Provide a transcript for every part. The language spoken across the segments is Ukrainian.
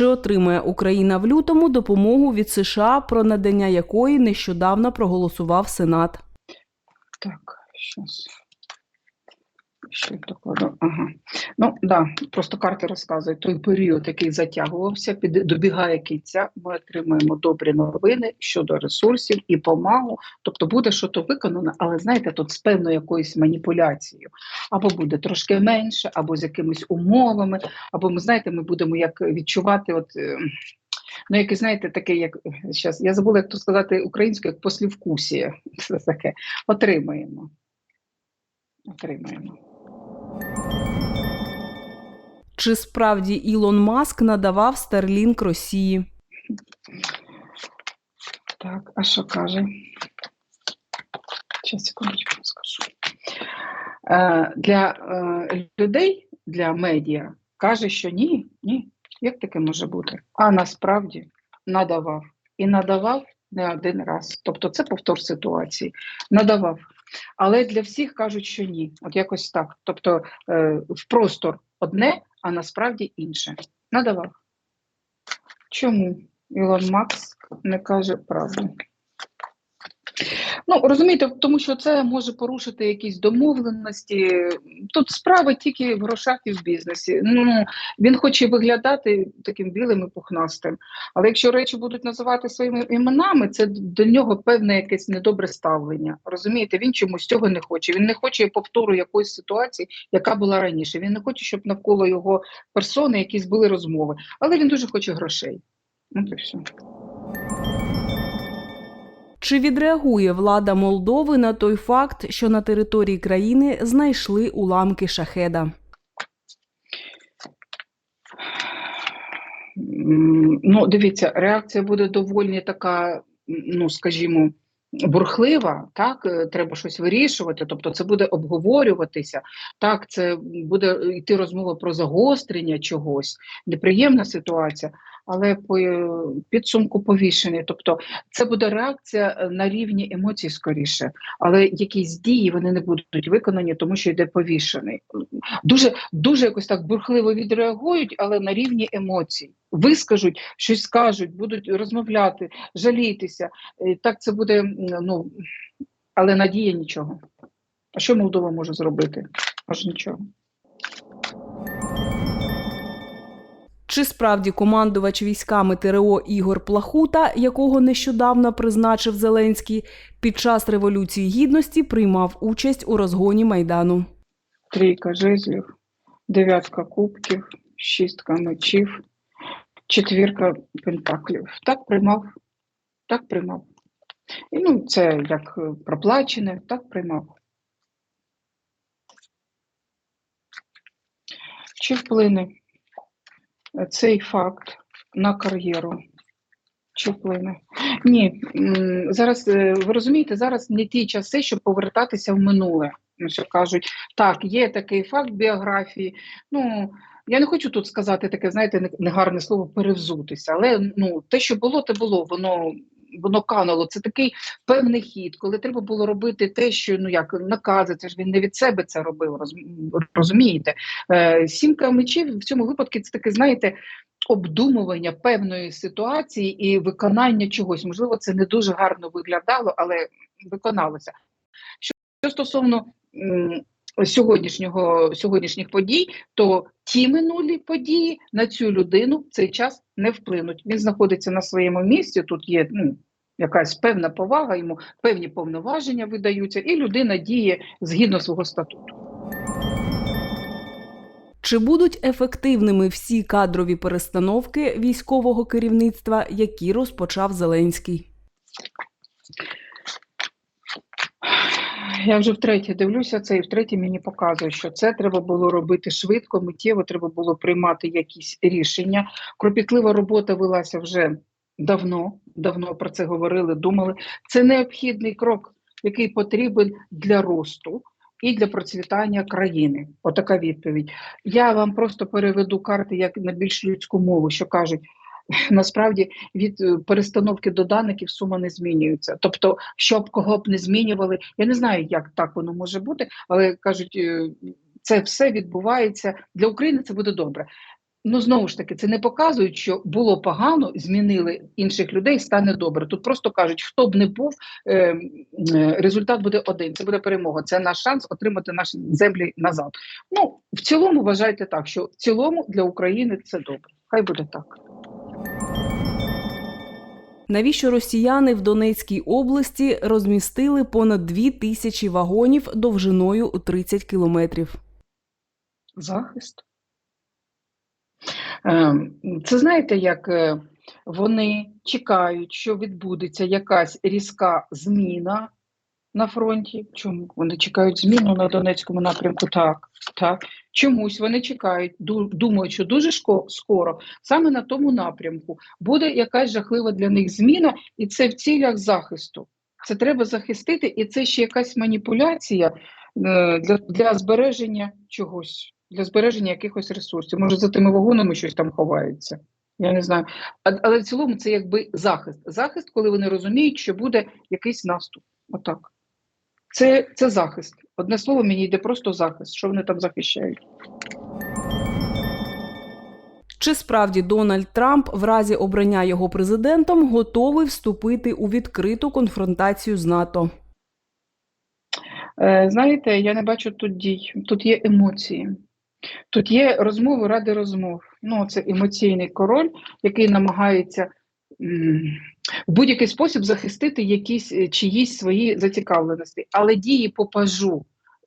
Чи отримає Україна в лютому допомогу від США, про надання якої нещодавно проголосував Сенат? Так, щас. Ще докладу. Ага. Ну, да, просто карти розказують. Той період, який затягувався, під, добігає кінця, ми отримаємо добрі новини щодо ресурсів і помагу. Тобто буде щось виконано, але знаєте, тут з певною якоюсь маніпуляцією. Або буде трошки менше, або з якимись умовами, або ми знаєте, ми будемо як відчувати, от. е, Ну, яке, знаєте, таке, як зараз, я забула, як то сказати українською, як послівкусія. Це таке. Отримаємо. Отримаємо. Чи справді Ілон Маск надавав Starlink Росії? Так, а що каже? Зараз секундочку скажу. Е, для е, людей, для медіа, каже, що ні, ні. Як таке може бути? А насправді надавав. І надавав не один раз. Тобто це повтор ситуації. Надавав. Але для всіх кажуть, що ні. От якось так. Тобто е, в простор одне, а насправді інше. Надавав. Чому Ілон Макс не каже правду? Ну, розумієте, тому що це може порушити якісь домовленості. Тут справа тільки в грошах і в бізнесі. Ну, він хоче виглядати таким білим і пухнастим. Але якщо речі будуть називати своїми іменами, це до нього певне якесь недобре ставлення. Розумієте, він чомусь цього не хоче. Він не хоче повтору якоїсь ситуації, яка була раніше. Він не хоче, щоб навколо його персони якісь були розмови. Але він дуже хоче грошей. От і все. Чи відреагує влада Молдови на той факт, що на території країни знайшли уламки шахеда? Ну, дивіться, реакція буде доволі така, ну скажімо, бурхлива. Так, Е, треба щось вирішувати. Тобто, це буде обговорюватися. Так, це буде йти розмова про загострення чогось, неприємна ситуація, але по е, підсумку повішений. Тобто, це буде реакція е, на рівні емоцій скоріше, але якісь дії вони не будуть виконані, тому що йде повішений. Дуже дуже якось так бурхливо відреагують, але на рівні емоцій. Вискажуть, щось скажуть, будуть розмовляти, жалітися. Е, Так це буде, ну але надія нічого. А що Молдова може зробити? Аж нічого. Чи справді командувач військами ТРО Ігор Плахута, якого нещодавно призначив Зеленський, під час Революції Гідності приймав участь у розгоні Майдану? Трійка жезлів, дев'ятка кубків, шістка мечів, четвірка пентаклів. Так приймав, так приймав. І, ну, це як е, проплачене, так приймав. Чи вплине цей факт на кар'єру? Чи вплине? Ні, зараз е, ви розумієте, зараз не ті часи, щоб повертатися в минуле. Ну, що кажуть, так, є такий факт біографії. Ну я не хочу тут сказати таке, знаєте, негарне слово перевзутися, але ну те, що було, те було, воно. Воно кануло. Це такий певний хід, коли треба було робити те, що ну як накази, це ж він не від себе це робив, роз- розумієте? Е, сімка мечів в цьому випадку це таке, знаєте, обдумування певної ситуації і виконання чогось. Можливо, це не дуже гарно виглядало, але виконалося. Що, що стосовно сьогоднішнього сьогоднішніх подій, то ті минулі події на цю людину в цей час не вплинуть. Він знаходиться на своєму місці. Тут є ну, якась певна повага, йому певні повноваження видаються, і людина діє згідно свого статуту. Чи будуть ефективними всі кадрові перестановки військового керівництва, які розпочав Зеленський? Я вже втретє дивлюся це, і втретє мені показує, що це треба було робити швидко, миттєво треба було приймати якісь рішення. Кропітлива робота велася вже давно, давно про це говорили, думали. Це необхідний крок, який потрібен для росту і для процвітання країни. Отака відповідь. Я вам просто переведу карти як на більш людську мову, що кажуть. Насправді від е, перестановки додаників сума не змінюється. Тобто, щоб кого б не змінювали, я не знаю, як так воно може бути, але кажуть, е, це все відбувається для України. Це буде добре. Ну, знову ж таки, це не показують, що було погано, змінили інших людей, стане добре. Тут просто кажуть, хто б не був, е, результат буде один. Це буде перемога. Це наш шанс отримати наші землі назад. Ну, в цілому вважайте так, що в цілому для України це добре. Хай буде так. Навіщо росіяни в Донецькій області розмістили понад дві тисячі вагонів довжиною у 30 кілометрів? Захист. Ем, Це знаєте, як е, вони чекають, що відбудеться якась різка зміна на фронті. Чому вони чекають зміну на Донецькому напрямку? Так, так. Чомусь вони чекають, ду- думають, що дуже скоро саме на тому напрямку буде якась жахлива для них зміна, і це в цілях захисту. Це треба захистити, і це ще якась маніпуляція е, для, для збереження чогось, для збереження якихось ресурсів. Може, за тими вагонами щось там ховається. Я не знаю. А, але в цілому це якби захист. Захист, коли вони розуміють, що буде якийсь наступ. Отак. Це, це захист. Одне слово, мені йде просто захист. Що вони там захищають? Чи справді Дональд Трамп в разі обрання його президентом готовий вступити у відкриту конфронтацію з НАТО? Е, Знаєте, я не бачу тут дій, тут є емоції. Тут є розмови ради розмов. Ну, це емоційний король, який намагається в будь-який спосіб захистити якісь е, чиїсь свої зацікавленості. Але дії по пажу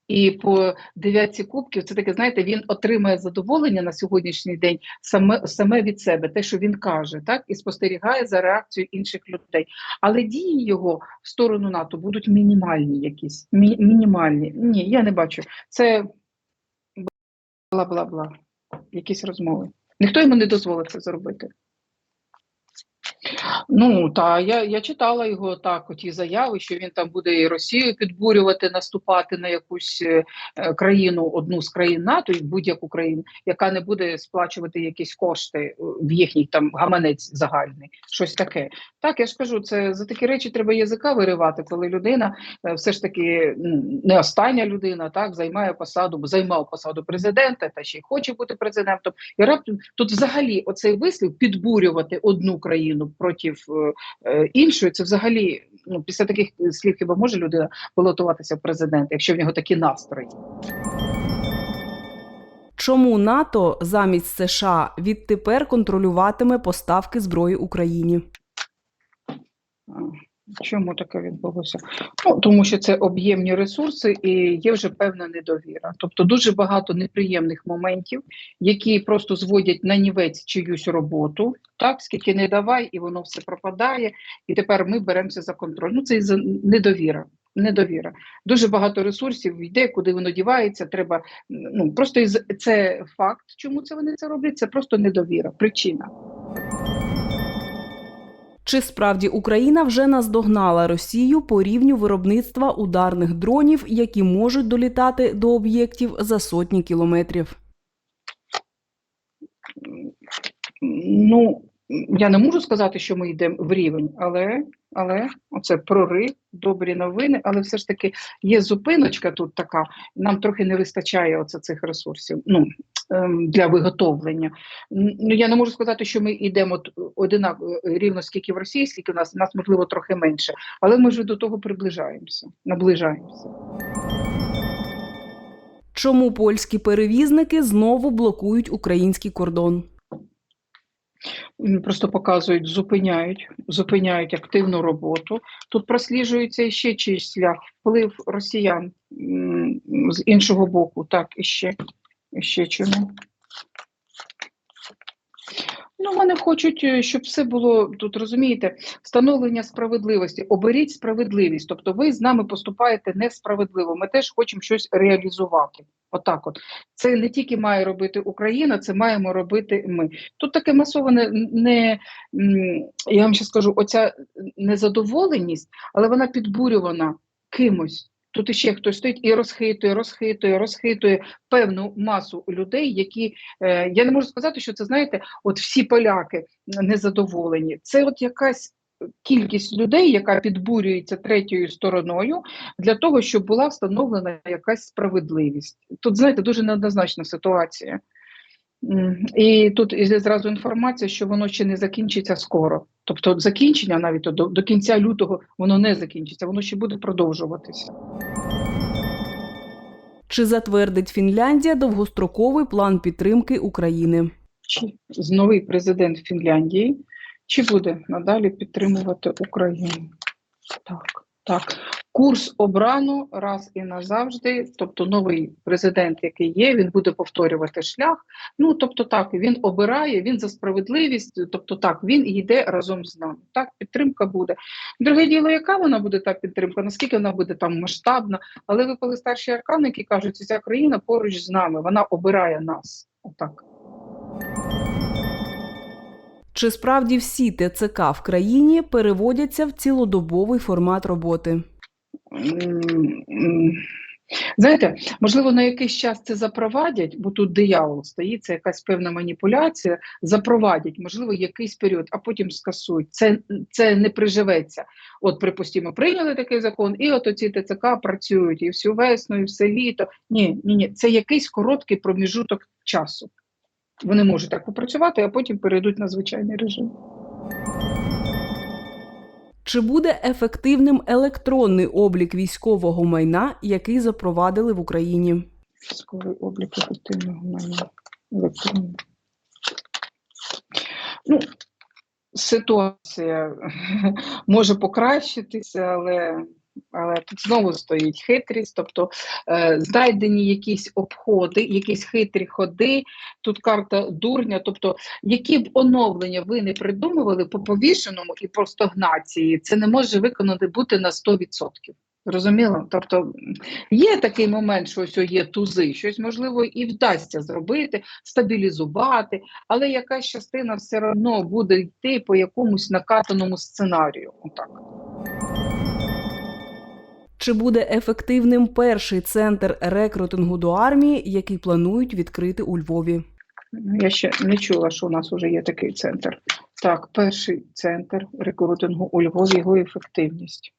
і по дев'ятці кубків, це таке, знаєте, він отримує задоволення на сьогоднішній день саме, саме від себе, те, що він каже, так, і спостерігає за реакцією інших людей. Але дії його в сторону НАТО будуть мінімальні якісь. Мі- мінімальні. Ні, я не бачу. Це бла-бла-бла. Якісь розмови. Ніхто йому не дозволить це зробити. Ну, та я, я читала його так, оті заяви, що він там буде і Росію підбурювати, наступати на якусь е, е, країну, одну з країн НАТО, будь-яку країну, яка не буде сплачувати якісь кошти е, в їхній там гаманець загальний, щось таке. Так, я ж кажу, це за такі речі треба язика виривати, коли людина все ж таки не остання людина, так займає посаду, займав посаду президента, та ще й хоче бути президентом. І раптом тут взагалі оцей вислів підбурювати одну країну проти е, іншою, іншої. Це взагалі ну після таких слів хіба може людина балотуватися в президент, якщо в нього такі настрої. Чому НАТО замість США відтепер контролюватиме поставки зброї Україні? Чому таке відбулося? Ну тому що це об'ємні ресурси і є вже певна недовіра. Тобто дуже багато неприємних моментів, які просто зводять на нівець чиюсь роботу, так скільки не давай, і воно все пропадає. І тепер ми беремося за контроль. Ну це і недовіра. Недовіра. Дуже багато ресурсів йде, куди воно дівається. Треба ну просто із це факт. Чому це вони це роблять? Це просто недовіра, причина. Чи справді Україна вже наздогнала Росію по рівню виробництва ударних дронів, які можуть долітати до об'єктів за сотні кілометрів? Ну, я не можу сказати, що ми йдемо в рівень, але, але оце прорив, добрі новини, але все ж таки є зупиночка тут така. Нам трохи не вистачає оце цих ресурсів. Ну, ем, для виготовлення. Ну, я не можу сказати, що ми йдемо от одинаково рівно скільки в Росії, скільки в нас, нас можливо трохи менше, але ми вже до того приближаємося, наближаємося. Чому польські перевізники знову блокують український кордон? Просто показують, зупиняють, зупиняють активну роботу. Тут просліджується ще чийсь шлях, вплив росіян з іншого боку. Так, і ще, і ще чому. Ну, вони хочуть, е, щоб все було тут, розумієте, встановлення справедливості. Оберіть справедливість. Тобто ви з нами поступаєте несправедливо. Ми теж хочемо щось реалізувати. Отак, от це не тільки має робити Україна, це маємо робити ми. Тут таке масоване не я вам ще скажу, оця незадоволеність, але вона підбурювана кимось. Тут іще хтось стоїть і розхитує, розхитує, розхитує певну масу людей, які е, я не можу сказати, що це знаєте, от всі поляки незадоволені. Це от якась кількість людей, яка підбурюється третьою стороною для того, щоб була встановлена якась справедливість. Тут знаєте, дуже неоднозначна ситуація. І тут іде зразу інформація, що воно ще не закінчиться скоро. Тобто закінчення навіть до, до кінця лютого воно не закінчиться, воно ще буде продовжуватися. Чи затвердить Фінляндія довгостроковий план підтримки України? Чи з новий президент Фінляндії чи буде надалі підтримувати Україну? Так, так. Курс обрано раз і назавжди. Тобто, новий президент, який є, він буде повторювати шлях. Ну тобто, так він обирає, він за справедливість. Тобто, так він йде разом з нами. Так, підтримка буде. Друге діло, яка вона буде та підтримка? Наскільки вона буде там масштабна? Але ви, коли старші аркани, які кажуть, ця країна поруч з нами, вона обирає нас. Отак. Чи справді всі ТЦК в країні переводяться в цілодобовий формат роботи? Знаєте, можливо, на якийсь час це запровадять, бо тут диявол стоїть, це якась певна маніпуляція, запровадять, можливо, якийсь період, а потім скасують. Це, це не приживеться. От, припустимо, прийняли такий закон, і от оці ТЦК працюють і всю весну, і все літо. Ні, ні, ні, це якийсь короткий проміжуток часу. Вони можуть так попрацювати, а потім перейдуть на звичайний режим. Чи буде ефективним електронний облік військового майна, який запровадили в Україні? Військовий облік ефективного майна електронний. Ну, ситуація може покращитися, але, але тут знову стоїть хитрість, тобто е, знайдені якісь обходи, якісь хитрі ходи. Тут карта дурня, тобто які б оновлення ви не придумували по повішеному і по стагнації, це не може виконати бути на 100%. Зрозуміло? Тобто є такий момент, що ось є тузи, щось можливо і вдасться зробити, стабілізувати, але якась частина все одно буде йти по якомусь накатаному сценарію. Отак. Чи буде ефективним перший центр рекрутингу до армії, який планують відкрити у Львові? Ну, Я ще не чула, що у нас вже є такий центр. Так, перший центр рекрутингу у Львові, його ефективність.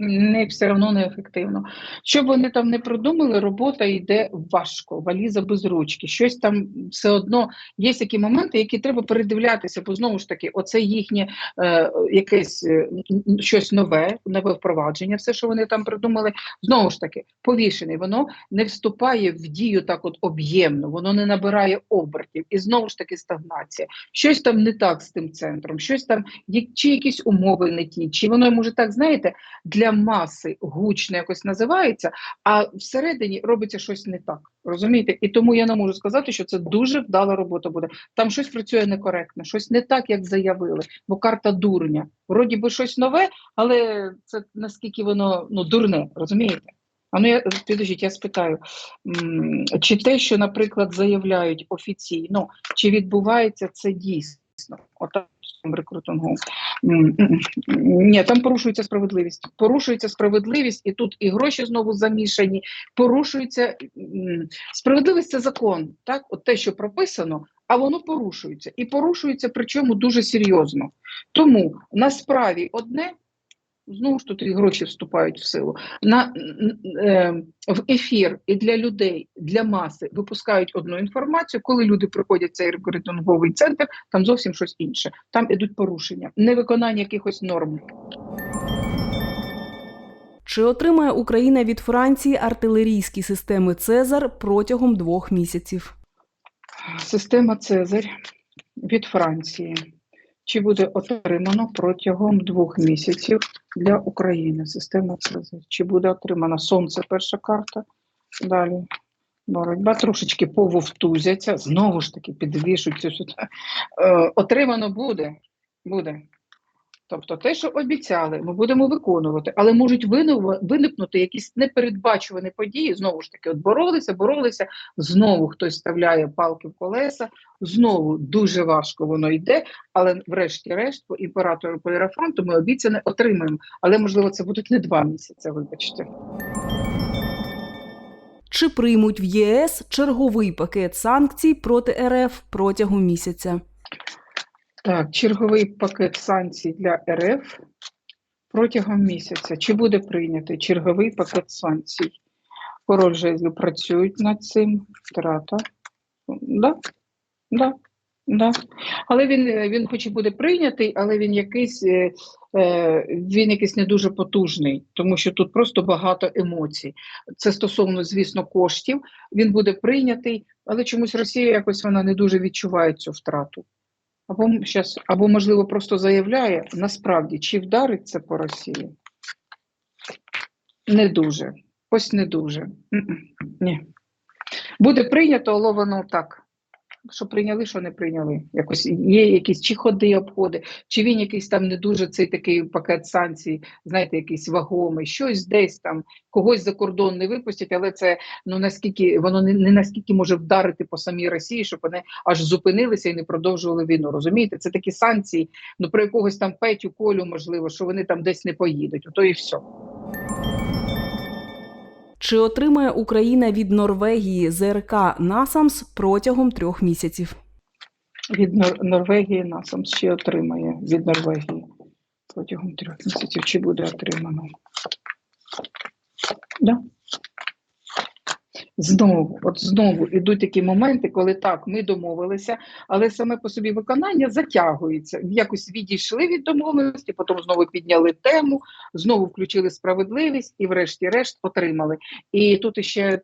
Не все одно не ефективно. Що б вони там не придумали, робота йде важко, валіза без ручки. Щось там все одно є такі моменти, які треба передивлятися, бо знову ж таки, оце їхнє е, якесь е, щось нове, нове впровадження, все, що вони там придумали, знову ж таки, повішений, воно не вступає в дію так от об'ємно, воно не набирає обертів. І знову ж таки стагнація. Щось там не так з тим центром, щось там, чи якісь умови не ті, чи воно може так, знаєте, для маси гучно якось називається, а всередині робиться щось не так. Розумієте? І тому я не можу сказати, що це дуже вдала робота буде. Там щось працює некоректно, щось не так, як заявили, бо карта дурня. Вроді би щось нове, але це наскільки воно ну, дурне, розумієте? А ну я підождіть, я спитаю, чи те, що, наприклад, заявляють офіційно, чи відбувається це дійсно? Отак м, Ні, там порушується справедливість. Порушується справедливість, і тут і гроші знову замішані. Порушується справедливість це закон, так? От те, що прописано, а воно порушується. І порушується, причому дуже серйозно. Тому на справі одне. Знову ж тут і гроші вступають в силу. На, е, в ефір і для людей, для маси випускають одну інформацію. Коли люди приходять в цей рекрутинговий центр, там зовсім щось інше. Там ідуть порушення, невиконання якихось норм. Чи отримає Україна від Франції артилерійські системи Цезар протягом двох місяців? Система Цезарь від Франції. Чи буде отримано протягом двох місяців для України система Цезарь? Чи буде отримана Сонце перша карта? Далі. Боротьба трошечки пововтузяться, знову ж таки підвішуються сюди. Е, отримано буде. буде. Тобто те, що обіцяли, ми будемо виконувати, але можуть виникнути, якісь непередбачувані події. Знову ж таки, от боролися, боролися, знову хтось вставляє палки в колеса, знову дуже важко воно йде, але врешті-решт по імператору по Іерафанту ми обіцяне отримаємо. Але можливо це будуть не два місяці, вибачте. Чи приймуть в ЄС черговий пакет санкцій проти РФ протягом місяця? Так, черговий пакет санкцій для РФ протягом місяця. Чи буде прийнятий черговий пакет санкцій? Король жезлів працюють над цим. Втрата. Да, да, да. Але він, він хоч і буде прийнятий, але він якийсь, е, е, він якийсь не дуже потужний, тому що тут просто багато емоцій. Це стосовно, звісно, коштів. Він буде прийнятий, але чомусь Росія якось вона не дуже відчуває цю втрату. Або, щас, або можливо, просто заявляє, насправді, чи вдарить це по Росії? Не дуже. Ось не дуже. Ні. Буде прийнято, але воно так. Що прийняли, що не прийняли. Якось є якісь чи ходи, обходи, чи він якийсь там не дуже цей такий пакет санкцій, знаєте, якийсь вагомий, щось десь там, когось за кордон не випустять, але це ну наскільки воно не, не наскільки може вдарити по самій Росії, щоб вони аж зупинилися і не продовжували війну. Розумієте, це такі санкції, ну про якогось там Петю, Колю, можливо, що вони там десь не поїдуть. Ото і все. Чи отримає Україна від Норвегії ЗРК Насамс протягом трьох місяців? Від Нор- Норвегії Насамс ще отримає від Норвегії протягом трьох місяців. Чи буде отримано? Да. Знову, от знову ідуть такі моменти, коли так, ми домовилися, але саме по собі виконання затягується. Якось відійшли від домовленості, потім знову підняли тему, знову включили справедливість і, врешті-решт, отримали. І тут іще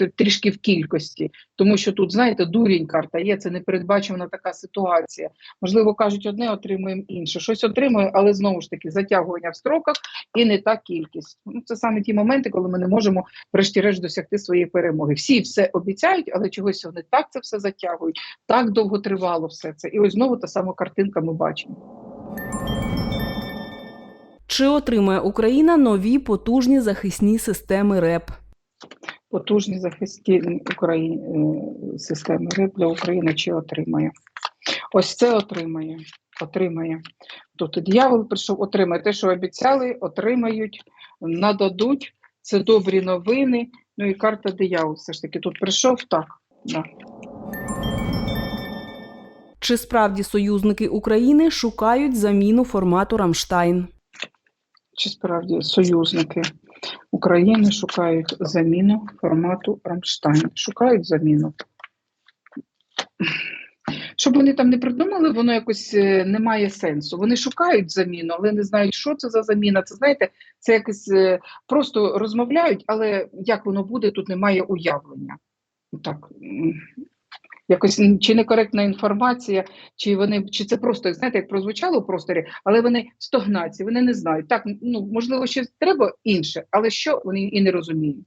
е, трішки в кількості, тому що тут, знаєте, дурінь карта є, це непередбачувана така ситуація. Можливо, кажуть, одне отримуємо інше. Щось отримує, але знову ж таки затягування в строках і не та кількість. Ну, це саме ті моменти, коли ми не можемо, врешті-решт, досягти своєї перемоги. Всі все обіцяють, але чогось вони так це все затягують, так довго тривало все це. І ось знову та сама картинка ми бачимо. Чи отримає Україна нові потужні захисні системи РЕП? Потужні захисні Україні е, системи РЕП для України чи отримає? Ось це отримає. Отримає. Тобто диявол прийшов, отримає те, що обіцяли, отримають, нададуть. Це добрі новини. Ну і карта диявол все ж таки тут прийшов так. Да. Чи справді союзники України шукають заміну формату Рамштайн? Чи справді союзники України шукають заміну формату Рамштайн? Шукають заміну. Щоб вони там не придумали, воно якось е, не має сенсу. Вони шукають заміну, але не знають, що це за заміна. Це знаєте, це якось е, просто розмовляють, але як воно буде, тут немає уявлення. Так. Якось чи некоректна інформація, чи вони чи це просто знаєте, як прозвучало в просторі, але вони стогнації, вони не знають. Так, ну можливо, щось треба інше, але що вони і не розуміють.